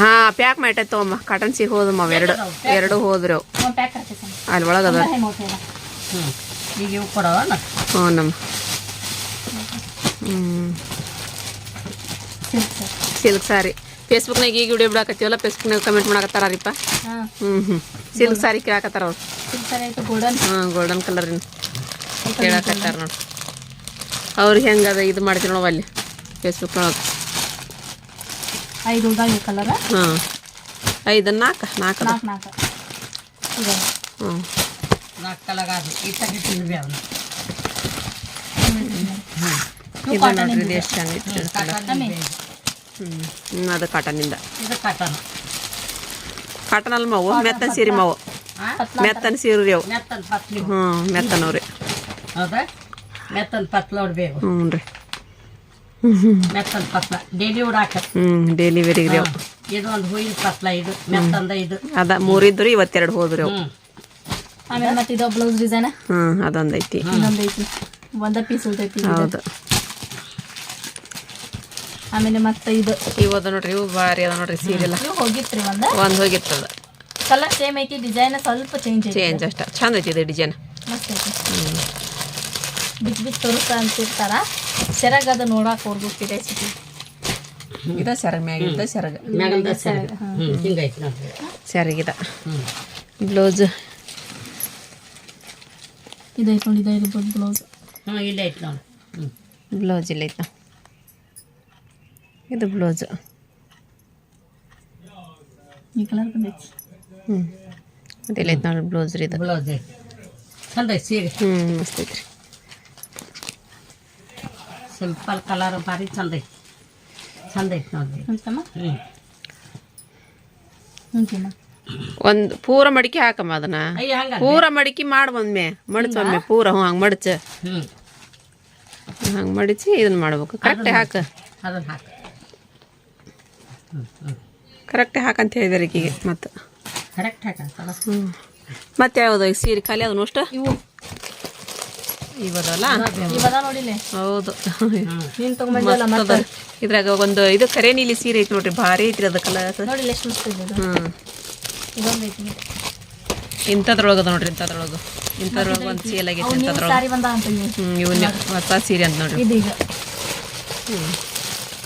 ಹಾ ಪ್ಯಾಕ್ ಮಾಡಿ ತಗೊಮ್ಮ ಕಾಟನ್ ಸೀರೆ ಹೋದಮ್ಮ ಎರಡು ಎರಡು ಹೋದ್ರು. ಅಲ್ಲಿ ಒಳಗೆ ಅದ. ಹ್ಞೂ ನಮ್ಮ ಸಿಲ್ಕ್ ಸಾರಿ. ಫೇಸ್ಬುಕ್ ಸಾರಿ. ಫೇಸ್ಬುಕ್ನಾಗ ಈಗ ವಿಡಿಯೋ ಬಿಡಾಕತ್ತೀವಲ್ಲ ಫೇಸ್ಬುಕ್ನಾಗ ಕಮೆಂಟ್ ಮಾಡಕತ್ತಾರ ರೀಪ? ಹ್ಞೂ ಹ್ಞೂ ಸಿಲ್ಕ್ ಸಾರಿ ಕೇಳಕತ್ತಾರ ಅವ್ರು. ಹಾಂ ಗೋಲ್ಡನ್ ಕಲರಿನ ಕೇಳಾಕತ್ತಾರ ನೋಡಿ. ಅವ್ರಿಗೆ ಹೆಂಗದ ಇದು ಮಾಡ್ತೀವಿ ನೋಡವ ಅಲ್ಲಿ. ಫೇಸ್ಬುಕ್ನೊಳಗೆ ಐದು ಉಳ್ದಾಗ ಈ ಕಲರ್ ಹಾಂ. ಐದು ನಾಲ್ಕು ನಾಲ್ಕು ನಾಲ್ಕು ನಾಲ್ಕು. ಇದೆ ಹ್ಞೂ ನಾಲ್ಕು ಈ ಇದು ನೋಡ್ರಿ ಇದು ಎಷ್ಟು ಹ್ಞೂ ಹ್ಞೂ ಅದು ಕಾಟನಿಂದ ಇದು. ಕಾಟನ್ ಕಾಟನ್ ಅಲ್ಲ ಮಾವು ಮೆತ್ತನ ಸೀರೆ ಮಾವು. ಮೆತ್ತನ್ ಸೀರೆ ರೀ ಅವು ಹ್ಞೂ ಮೆತ್ತನವ್ರಿ ಹೌದಾ? ಮೆತ್ತನ ಪತ್ಲ ಹೊಡ್ಬೇಕು ಹ್ಞೂ ರೀ ಮೆತ್ತನ ಪತ್ಲ ಡೈಲಿ ಉಡಾಕ ಹ್ಮ್ ಡೈಲಿ ವೇರಿಗೆ ಅವು ಇದು ಒಂದು ಹೂವಿನ ಪತ್ಲ ಇದು ಮೆತ್ತಂದ ಇದು. ಅದ ಮೂರಿದ್ರು ಇವತ್ತೆರಡು ಹೋದ್ರಿ ಅವು ಆಮೇಲೆ ಮತ್ತೆ ಇದು ಬ್ಲೌಸ್ ಡಿಸೈನ್ ಹ್ಮ್ ಅದೊಂದೈತಿ. ಇನ್ನೊಂದೈತಿ ಇನ್ನೊಂದು ಐತಿ ಒಂದ ಪೀಸ್ ಉಳ್ದೈತಿ ಹೌದು. ಆಮೇಲೆ ಮತ್ತೆ ಇದು. ಇವು ಅದ ನೋಡ್ರಿ ಇವು ಭಾರಿ ಅದ ನೋಡ್ರಿ ಸೀರೆಲ್ಲ ಇವು ಹೋಗಿತ್ರಿ ಒಂದ? ಒಂದ್ ಹೋಗಿತ್ತದ ಕಲರ್ ಸೇಮ್ ಐತಿ ಡಿಸೈನ್ ಸ್ವಲ್ಪ ಚೇಂಜ್ ಐತಿ. ಚೇಂಜ್ ಅಷ್ಟ. ಚಂದ ಐತಿ ಇದು ಡಿಸೈನ್ ಮಸ್ತ್ ಐತಿ. ಬಿಚ್ ಬಿಚ್ ತೋರಿಸ್ತಾ ಅಂತಿರ್ತಾರ. ಸೆರಗ್ ಅದು ನೋಡಾಕ ಅವ್ರಿಗೂ ಕ್ಯೂರಿಯಾಸಿಟಿ ಇದ ಸೆರಗ ಮ್ಯಾಗ ಇದ್ದ ಸೆರಗ. ಮ್ಯಾಗಲ್ದ ಸೆರಗ. ಹ್ಞೂ ಹಿಂಗೈತಿ ನೋಡ್ರಿ ಸೆರಗಿದ ಹ್ಞೂ ಬ್ಲೌಸ್. ಇದೈತೆ ನೋಡಿ ಇದು ಬ್ಲೌಸ್. ಇದೈತ್ ಇಲ್ಲ ಐತಿ ನೋಡಿ. ಹ್ಞೂ ಬ್ಲೌಸ್ ಇಲ್ಲ ಐತ ಇದು ಬ್ಲೌಸ್. ಈ ಕಲರ್ ಬಂದೈತಿ ಹ್ಞೂ ಅದೆಲ್ಲ ಐತ ನೋಡಿ ಬ್ಲೌಸ್ ರೀ ಇದು. ಬ್ಲೌಸ್ ಐತಿ. ಚಂದ ಐತಿ ಸೀರೆ. ಹ್ಞೂ ಮಸ್ತ್ ಐತ್ರಿ. ಸಿಂಪಲ್ ಕಲರ್ ಭಾರಿ ಚಂದ ಐತಿ. ಚಂದ ಐತಿ ನೋಡ್ರಿ. ಅಂತಮ್ಮ ಹ್ಞೂ ಹ್ಞೂ ಒಂದು ಪೂರ ಮಡಿಕೆ ಹಾಕಮ್ಮ ಅದನ್ನ. ಅಯ್ಯ ಹಂಗ ಪೂರ ಮಡಿಕೆ ಮಾಡ ಒಮ್ಮೆ ಮಡಚು ಒಮ್ಮೆ ಪೂರ ಹ್ಞೂ ಹಂಗೆ ಮಡಚ. ಹ್ಞೂ ಹಂಗೆ ಮಡಿಚಿ ಇದನ್ನ ಮಾಡ್ಬೇಕು. ಕರೆಕ್ಟ್ ಹಾಕ. ಅದನ್ನ ಹಾಕಿ. ಕರೆಕ್ಟೇ ಹಾಕಂತ ಹೇಳಿದಾರೆ ಈಕಿಗೆ ಮತ್ತೆ. ಕರೆಕ್ಟ್ ಹ್ಞೂ ಮತ್ತೆ ಯಾವುದು ಈಗ ಸೀರೆ ಖಾಲಿ ಅದನ್ನು ಅಷ್ಟು? ಇವು ಇವದಲ್ಲ ಹೌದು. ಇದ್ರಾಗ ಒಂದು ಇದು ಕರೆ ನೀಲಿ ಸೀರೆ ಐತಿ ನೋಡ್ರಿ ಭಾರಿ ಐತ್ರಿ ಅದ. ಕಲರ್ ಅದ ನೋಡ್ರಿ ಇಂಥದ್ರೊಳಗೆ. ಇಂಥದ್ರೊಳಗೆ ಒಂದು ಸೇಲ್ ಆಗೈತಿ ಇಂಥದ್ರೊಳಗೆ. ಇವನ್ನ ಹೊಸ ಸೀರೆ ಅಂತ ನೋಡ್ರಿ. ಈಗ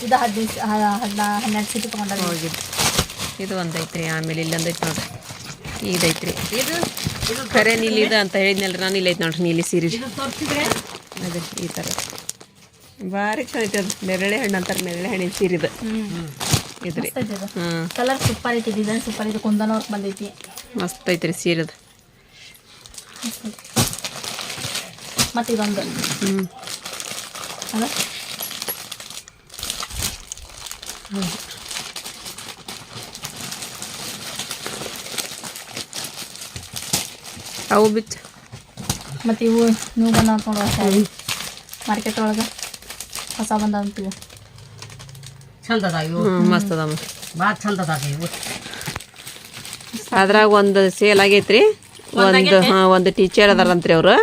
ಇದು ಹದಿನೈದು ಹದಿನಾ ಹನ್ನೆರಡು ಸೀಟ್ ತಗೊಂಡ್ರಿ ಹೋಗಿದ್ದು. ಇದು ಒಂದು ಐತ್ರಿ ಆಮೇಲೆ ಇಲ್ಲೊಂದು ಐತಿ ನೋಡ್ರಿ. ಇದೈತ್ರಿ. ಇದು? ನೀಲಿ ಇದು ಅಂತ ಹೇಳಿದ್ನಲ್ರಿ ನಾನು ಇಲ್ಲ ಐತೆ ನೋಡ್ರಿ ನೀಲಿ ಸೀರೆ. ಅದೇ ಈ ಥರ ಭಾರಿ ಐತಿ ಅದು ನೆರಳೆ ಹಣ್ಣು ಅಂತಾರೆ ನೆರಳೆ ಹಣ್ಣಿನ ಸೀರೆ ಇದು ಇದ್ರಿ. ಐತಿ ಕಲರ್ ಸೂಪರ್ ಐತಿ ಡಿಸೈನ್ ಸೂಪರ್ ಐತಿ ಕುಂದನ ವರ್ಕ್ ಬಂದೈತಿ. ಮಸ್ತ್ ಐತ್ರಿ ಸೀರೆದು. ಮತ್ತೆ ಇದೊಂದು. ಹ್ಞೂ ಅಲ್ಲ ಅವು ಬಿತ್ತು. ಮತ್ತೆ ಇವು ನೀವು ಬಂದ ನೋಡುವ ಸ್ಯಾರಿ ಮಾರ್ಕೆಟ್ ಒಳಗೆ ಹೊಸ ಬಂದ ಅಂತೀವಿ ಚಂದ ಅದ ಇವು. ಹ್ಞೂ ಮಸ್ತ್ ಭಾಳ ಚಂದ ಅದ ಇವು. ಅದ್ರಾಗ ಒಂದು ಸೇಲ್ ಆಗೈತ್ರಿ. ಒಂದು ಹಾಂ ಒಂದು ಟೀಚರ್ ಅದಾರಂತ್ರಿ ಅವರು.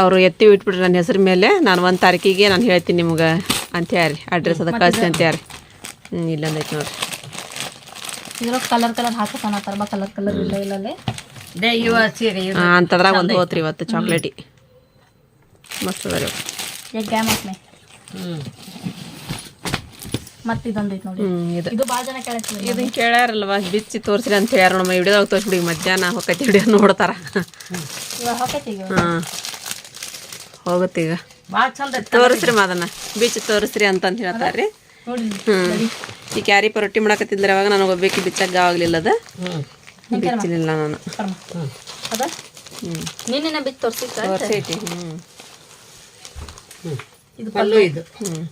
ಅವರು ಎತ್ತಿ ಇಟ್ಬಿಟ್ರಿ ನನ್ನ ಹೆಸರು ಮೇಲೆ. ನಾನು ಒಂದು ತಾರೀಕಿಗೆ ನಾನು ಹೇಳ್ತೀನಿ ನಿಮ್ಗೆ ಅಂತ ಯಾರಿ ಅಡ್ರೆಸ್ ಅದ ಕಳಿಸಿ ಅಂತ ಹೇಳಿ ಹ್ಞೂ ಇಲ್ಲ ಐತಿ ನೋಡ್ರಿ. ಇದ್ರಾಗ ಕಲರ್ ಕಲರ್ ಹಾಕೋಣ ಕಲರ್ ಕಲರ್ ಇಲ್ಲ ಇಲ್ಲಲ್ಲಿ. ಅಂಥದ್ರಾಗ ಒಂದು ಹೋತ್ರಿ ಇವತ್ತು ಚಾಕ್ಲೇಟಿ ಮಸ್ತ್ ಅದ ಮತ್ತೆ ಇದೊಂದು ನೋಡಿ. ಇದು. ಇದು ಭಾಳ ಜನ ಕೇಳತ್ತೀವಿ ಇದನ್ನ ಕೇಳ್ಯಾರಲ್ವ? ಬಿಚ್ಚಿ ತೋರಿಸ್ರಿ ಅಂತ ಹೇಳ್ಯಾರ ನಮ್ಮ ವಿಡಿಯೋದಾಗ ತೋರಿಸ್ಬಿಡಿ ಮಧ್ಯಾಹ್ನ ಹೊಕ್ಕೈತಿ ವಿಡಿಯೋ ನೋಡ್ತಾರ. ಹೋಗತ್ತೀಗ ಹಾಂ. ಹೋಗುತ್ತೆ ಈಗ. ಭಾಳ ಚಂದ ಐತಿ ತೋರಿಸ್ರಿ ಅದನ್ನ. ಬಿಚ್ಚಿ ತೋರಿಸ್ರಿ ಅಂತಂದು ಹೇಳ್ತಾರ್ರಿ. ಹ್ಞೂ ಈ ಕ್ಯಾರಿ ರೊಟ್ಟಿ ಮಾಡಕತ್ತಿದ್ರೆ ಅವಾಗ ನನಗೆ ಒಬ್ಬಕ್ಕೆ ಬಿಚ್ಚಾಗ ಆಗಲಿಲ್ಲ ಅದು. ಹ್ಞೂ ಬಿಚ್ಚಲಿಲ್ಲ ನಾನು. ಅದ? ನೀನೇನ ಬಿತ್ತು ತೋರಿಸೈತಿ. ಹ್ಞೂ ಹ್ಞೂ ಇದು ಪಲ್ಲು ಇದು. ಹ್ಞೂ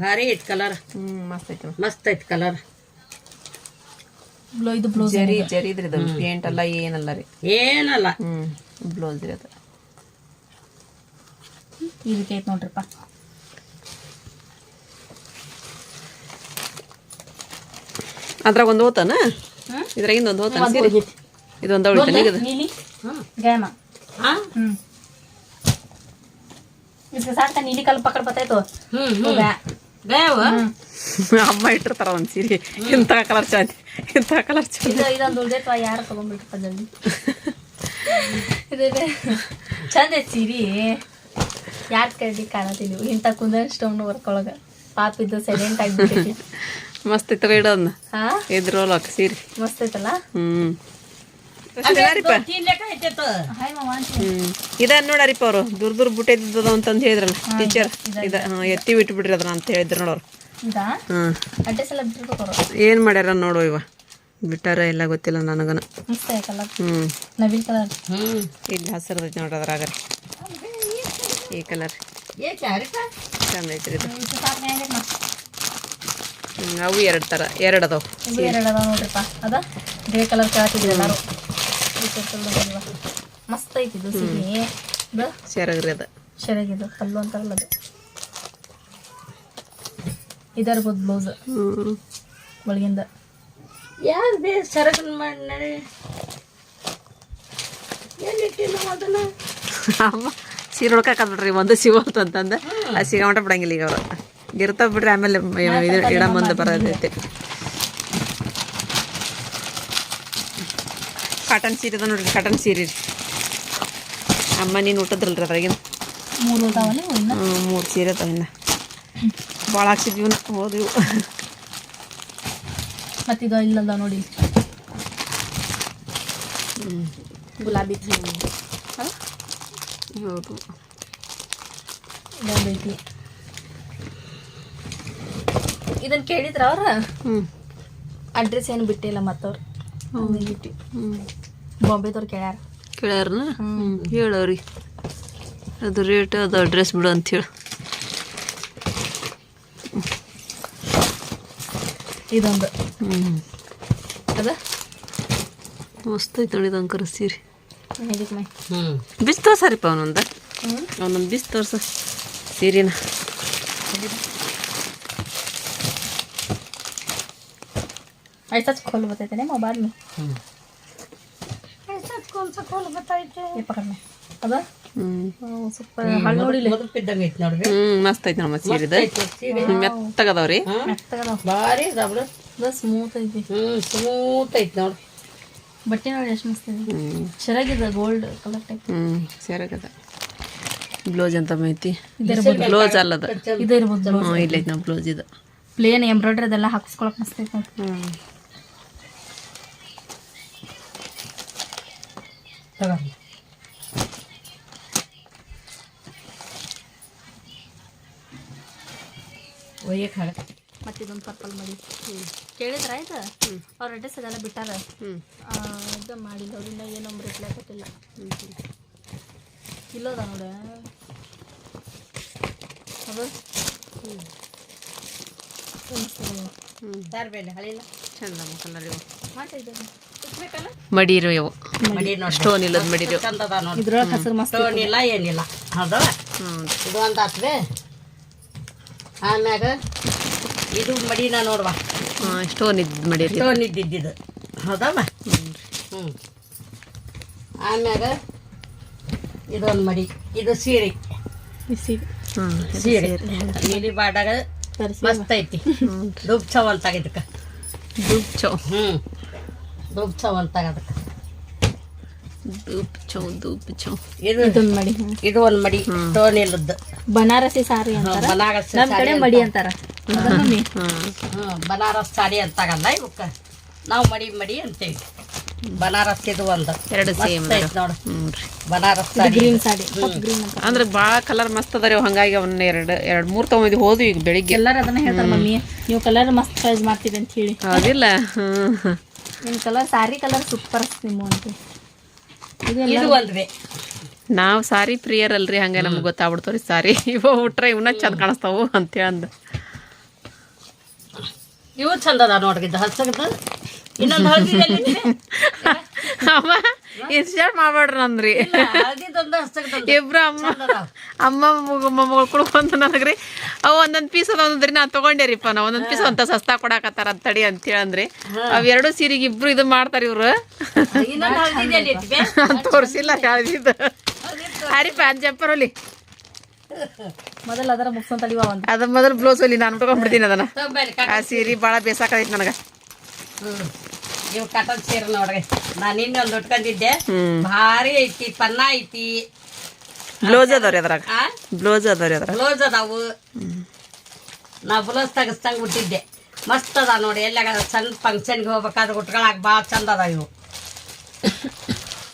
ಭಾರಿ ಐತಿ ಕಲರ್ ಹ್ಞೂ ಮಸ್ತ್ ಐತಿ ಮಸ್ತ್ ಐತಿ ಕಲರ್ ಬ್ಲೌ ಇದು ಬ್ಲೌಸ್ ಜರಿ ಜರಿ ಇದ್ರಿ ಇದು ಪೇಂಟ್ ಅಲ್ಲ ಏನಲ್ಲ ರೀ. ಏನಲ್ಲ. ಹ್ಞೂ ಬ್ಲೌಸ್ ರೀ ಅದು. ಈ ರೀತಿ ಐತಿ ನೋಡ್ರಿಪ್ಪ. ಅದ್ರಾಗ ಒಂದು ಹೋತನ? ಇದ್ರಾಗಿಂದ ಒಂದು ಹೋತನ? ಸೀರೆ? ಇದೊಂದು ಉಳಿತಾನೆ ನೀಲಿ? ಪಕಡ್ ಅಮ್ಮ ಇಟ್ಟಿರ್ತಾರ ಒಂದ್ ಸೀರೆ. ಇಂತ ಕಲರ್ ಚಾತಿ ಇಂತ ಕಲರ್ ಚಾತಿ ಇದೊಂದು ಯಾರು ಚಂದ ಸೀರಿ. ಯಾರ ಕಾಣತಿದ್ವಿ ಇಂತ ಕುಂದ್ರ ಸ್ಟೋನ್ ವರ್ಕ್ ಒಳಗ. ಪಾಪಿದ್ದು ಸೈಲೆಂಟ್ ಆಗಿ ಮಸ್ತ್ ಐತವ ಇಡೋದ್ನ. ಹಾ? ಹಾಕ ಸೀರೆ ಮಸ್ತ್ ಐತಲ್ಲ? ಹ್ಮ್. ಇದ ನೋಡರಿಪ್ಪ ಅವರು. ದೂರ ದೂರ ಬುಟ್ಟ ಇದ್ದದ ಅಂತಂದು ಹೇಳಿದ್ರಲ್ಲ. ಟೀಚರ್ ಇದ ಹಾಂ ಎತ್ತಿ ಬಿಟ್ಟು ಬಿಡ್ರಿ ಅದನ್ನ ಅಂತ ಹೇಳಿದ್ರು ನೋಡೋರು ಏನ್ ಮಾಡ್ಯಾರ ನೋಡು ಇವ. ಬಿಟ್ಟಾರ ಇಲ್ಲ ಗೊತ್ತಿಲ್ಲ ನನಗನ. ಹ್ಮ್. ನವಿಲ್ ಕಲರ್ ಹ್ಮ್. ಇಲ್ಲಿ ಹಸಿರದ ನೋಡ್ರಿ ಅದ್ರಾಗ. ಈ ಕಲರ್ ಚಂದ ಐತ್ರಿ ಇದು ಇದು ಸಾಕು ಹೆಂಗೈತೆ ಮಸ್ತ್ ಹ್ಮ್, ಅವು ಎರಡು ಥರ ಎರಡು ಅದಾವ ಎರಡು ಅದಾವ ನೋಡ್ರಿಪ್ಪ. ಅದ? ಗ್ರೇ ಕಲರ್ ಕೇಳತ್ತಿದ್ರು ಎಲ್ಲಾರು? ಮಸ್ತ್ ಐತಿ ಇದು ಸಿಹಿ. ಇದು ಸೆರಗ್ರಿ ಅದ. ಅಂತಾರಲ್ಲ ಅದು. ಇದರ್ಬೋದು ಬ್ಲೌಸ್. ಯಾರು ಬೇ ಸರಗನ್ ಮಾಡಿ ಅದನ್ನ? ಅಮ್ಮ ಸೀರೆ ಒಂದು ಸಿಗೋತು ಅಂತಂದ. ಆ ಸಿಗಮಟ ಬಿಡಂಗಿಲ್ಲ ಈಗ ಅವ್ರು. ಇರ್ತಾವ ಬಿಡ್ರಿ ಆಮೇಲೆ ಮ- ಇದು ಇಡ ಮುಂದೆ ಬರೋದೈತೆ ಕಾಟನ್ ಸೀರೆ ಅದ ನೋಡ್ರಿ ಕಾಟನ್ ಸೀರೆ ರೀ ಅಮ್ಮ ನೀನು ಊಟದ್ರಲ್ರಿ ಅದ್ರಾಗಿನ ಮೂರು ಅದಾವಲ್ಲ ಇವು ಇನ್ನ ಮೂರು ಸೀರೆ ಅದಾವ ಇನ್ನು ಭಾಳ ಹಾಕ್ಸಿದ್ವಿ ಇವ್ನ ಹೋದ್ವಿ ಮತ್ತಿದು ಇಲ್ಲದ ನೋಡಿ ಗುಲಾಬಿ ಹೌದು ಇದೊಂದು ಐತಿ ಇದನ್ನ ಕೇಳಿದ್ರ ಅವ್ರ? ಹ್ಞೂ ಅಡ್ರೆಸ್ ಏನು ಬಿಟ್ಟಿಲ್ಲ ಮತ್ತವ್ರು. ಬಿಟ್ಟು. ಹ್ಞೂ ಬಾಂಬೆದವ್ರು ಕೇಳ್ಯಾರ. ಕೇಳ್ಯಾರನ ಹ್ಞೂ ಹೇಳವ್ರಿ. ಅದು ರೇಟ್ ಅದು ಅಡ್ರೆಸ್ ಬಿಡು ಅಂಥೇಳಿ ಇದೊಂದು. ಹ್ಞೂ ಅದ? ಮಸ್ತ್ ಐತೆ ನೋಡಿ ಅಂಕರ ಸೀರೆ ಹ್ಞೂ ಬಿಸ್ ತೋರ್ಸಾರಿಪ್ಪ ಅವನೊಂದು? ಅವನೊಂದು ಬಿಸ್ ತೋರ್ಸ ಸೀರೆನ. ऐसा खोल बताते ना मोबाइल में हम्म। ऐसा कौन सा खोल बताइए ये पकड़ना अब ಹ್ಞೂ ಸೂಪರ್ ಹಳ್ಳಿ ನೋಡಿಲ್ಲ ಮುದುಪಿದ್ದಂಗ ಐತಿ ನೋಡ್ರಿ ಹ್ಞೂ ಮಸ್ತ್ ಐತೆ ನಮ್ಮ ಸೀರೆದು ಸೀರೆ ಮೆತ್ತಗದವ್ರಿ ಮೆತ್ತಗದಾವ ಭಾರಿ ಅದಾವ್ರಿ ಅದು ಸ್ಮೂತ್ ಐತಿ ಹ್ಮ್ ಸ್ಮೂತ್ ಐತಿ ನೋಡ್ರಿ ಬಟ್ಟೆ ನೋಡಿ ಎಷ್ಟು ಮಸ್ತ್ ಐತಿ ಹ್ಞೂ ಚೆನ್ನಾಗಿದೆ ಗೋಲ್ಡ್ ಕಲರ್ ಟೈಪ್ ಹ್ಞೂ ಸೆರಗದ ಬ್ಲೌಸ್ ಅಂತ ಐತಿ ಇದಿರ್ಬೋದು ಬ್ಲೌಸ್ ಅಲ್ಲದ ಇದು ಇರ್ಬೋದು ಹ್ಞೂ ಇಲ್ಲೈತೆ ನಾವು ಬ್ಲೌಸ್ ಇದು ಪ್ಲೇನ್ ಎಂಬ್ರಾಯ್ಡ್ರಿ ಅದೆಲ್ಲ ಹಾಕಿಸ್ಕೊಳಕ್ ಮಸ್ತ್ ಐತಿ ನೋಡಿ ಹ್ಞೂ ತಗೊಳ್ಳಿ ಒಯ್ಯಕ್ಕೆ ಹಾಗ ಮತ್ತೆ ಇದೊಂದು ಪರ್ಪಲ್ ಮಾಡಿ. ಕೇಳಿದ್ರ ಆಯ್ತು? ಅವ್ರ ಅಡ್ರೆಸ್ ಅದೆಲ್ಲ ಬಿಟ್ಟಾರ? ಹ್ಞೂ ಆ, ಇದು ಮಾಡಿಲ್ಲ. ಅವರಿಂದ ಏನೋ ರಿಪ್ಲೈ ಕೊಟ್ಟಿಲ್ಲ. ಇಲ್ಲದ ನೋಡ. ಅದು? ಹ್ಞೂ ಯಾರು ಬೇಡ ಹಳಿಲ್ಲ ಚಂದ ಕಲರ್ ಇವು ಮಾಡಿದ್ದೇನೆ ಮಡಿ ಇರೋ ಇವು ಸ್ಟೋನ್ ಇಲ್ಲದ ಮಡಿರು ಇರೋ ನೋಡಿ ಇದ್ರೊಳಗೆ ಹಸಿರು ಮಸ್ತ್ ಸ್ಟೋನ್ ಇಲ್ಲ ಏನಿಲ್ಲ. ಹೌದಾ? ಇದು ಒಂದು ಆತ್ವೆ. ಆಮ್ಯಾಗ ಇದು ಮಡಿನ ನೋಡುವ. ಸ್ಟೋನ್ ಇದ್ದಿದ್ದು ಮಡಿ ಸ್ಟೋನ್ ಇದ್ದಿದ್ದು ಹೌದಮ್ಮ ಹ್ಞೂ ಆಮ್ಯಾಗ ಇದೊಂದು ಮಡಿ. ಇದು ಸೀರೆ. ಸೀರೆ. ನೀಲಿ ಬಾಡಾಗ ಮಸ್ತ್ ಐತಿ. ದುಬ್ ಚವ್ ಅಂತ ಇದಕ್ಕೆ. ದುಬ್ ಚೌ ಹ್ಞೂ ದುಬ್ ಚೌ ಅಂತಾಗ ಅದಕ್ಕೆ ಧೂಪ್ ಚೌ ಧೂಪ್ ಚೌ ಇದು ಇದೊಂದು ಮಡಿ. ಇದು ಒಂದು ಮಡಿ ಸ್ಟೋನ್ ಇಲ್ಲದ್ದು ಬನಾರಸಿ ಸಾರಿ ಅಂತಾರ? ಬನಾರಸ್ ನಮ್ ಕಡೆ ಮಡಿ ಅಂತಾರ. ಬನಾರಸ್ ಸಾಡಿ ಅಂತಾಗಲ್ಲ ಇವಕ್ಕೆ ನಾವು ಮಡಿ ಮಡಿ ಅಂತೇವಿ ಬನಾರಸ್ ಇದು ಒಂದು. ಎರಡು ಸೇಮ್ ನೋಡು. ಬನಾರಸ್ ಗ್ರೀನ್ ಸಾಡಿ ಅಂದ್ರೆ ಭಾಳ ಕಲರ್ ಮಸ್ತ್ ಅದ ರೀ ಹಂಗಾಗಿ ಅವನ್ನ ಎರಡು ಎರಡು ಮೂರು ತೊಗೊಂಡಿದ್ದು ಹೋದ್ವಿ ಈಗ ಬೆಳಿಗ್ಗೆ. ಎಲ್ಲರೂ ಅದನ್ನ ಹೇಳ್ತಾರೆ ಮಮ್ಮಿ. ನೀವು ಕಲರ್ ಮಸ್ತ್ ಚಾಯ್ಸ್ ಮಾಡ್ತೀರಿ ಅಂತ ಹೇಳಿ. ಹೌದಿಲ್ಲ ಹ್ಞೂ ನಿಮ್ ಕಲರ್ ಸಾರಿ ಕಲರ್ ಸೂಪರ್ ನಿಮ್ಮ ಅಂತ. ಇದು ನಾವು ಸಾರಿ ಪ್ರಿಯರ್ ಅಲ್ರಿ ಹಂಗೆ ನಮ್ಗೆ ಗೊತ್ತಾಗ್ಬಿಡ್ತಾವ್ರಿ ಸಾರಿ. ಇವ ಉಟ್ರೆ ಇವನ್ನ ಚಂದ ಕಾಣಿಸ್ತಾವು ಅಂತೇಳಿ ಅಂದ ಇವು ಚಂದ ಅದ ನೋಡ್ರಿ ಇದು ಹಸಗದು ಇನ್ನೊಂದು ಹಳದಿದಲ್ಲಿ ಇನ್ಸ್ಟಾಲ್ ಮಾಡ್ಬೇಡ್ರಿ ನಂದ್ರಿ ಹಳದಿದೊಂದು ಇಬ್ರು ಅಮ್ಮ ಅಮ್ಮ ಮಗ ಮೊಮ್ಮಗಳು ಕುಡ್ಕೊಂತ ನನಗ್ರಿ. ಅವು ಒಂದೊಂದು ಪೀಸ್ ಅದ ಒಂದೊಂದ್ರಿ ನಾ ತಗೊಂಡೇರಿಪ್ಪ ನಾ ಒಂದೊಂದು ಪೀಸ್ ಅಂತ ಸಸ್ತಾ ಕೊಡಾಕತ್ತಾರ ಅಂತ ತಡಿ ಅಂತೇಳಿ ಅಂದ್ರಿ ಅವ್ ಎರಡು ಸೀರೆಗೆ ಇಬ್ರು ಇದು ಮಾಡ್ತಾರ ಇವ್ರು. ತೋರ್ಸಿಲ್ಲ ಯಾವ್ದಿದ್ದು ಹರಿಪ್ಪ ಅಂಜಪ್ಪರ್ ಒಲಿ. ಮೊದಲ ಅದರ ಮುಗ್ಸಂತಳಿವ ಒಂದು ಅದ ಮೊದಲು ಬ್ಲೌಸ್ ಅಲ್ಲಿ ನಾನು ಉಟ್ಕೊಂಡ್ಬಿಡ್ತೀನಿ ಅದನ್ನ. ಆ ಸೀರೆ ಭಾಳ ಬೇಸಾಕೈತಿ ನನಗೆ. ಇವು ಕಟನ್ ಸೀರೆ ನೋಡ್ರಿ. ನಾನು ಇನ್ನೊಂದು ಉಟ್ಕೊಂಡಿದ್ದೆ. ಭಾರಿ ಐತಿ ಪನ್ನ ಐತಿ. ಬ್ಲೌಸ್ ಅದಾವ್ರಿ ಅದ್ರಾಗ? ಬ್ಲೌಸ್ ಅದಾವ್ರಿ ಅದ್ರಾಗ? ಬ್ಲೌಸ್ ಅದಾವು. ನಾ ಬ್ಲೌಸ್ ತೆಗಿಸ್ದಂಗೆ ಬಿಟ್ಟಿದ್ದೆ ಮಸ್ತ್ ಅದ ನೋಡಿ ಎಲ್ಲ ಸಣ್ಣ ಫಂಕ್ಷನ್ಗೆ ಹೋಗ್ಬೇಕಾದ್ರೆ ಉಟ್ಕೊಳಕ್ ಭಾಳ ಚಂದ ಅದಾವ ಇವು.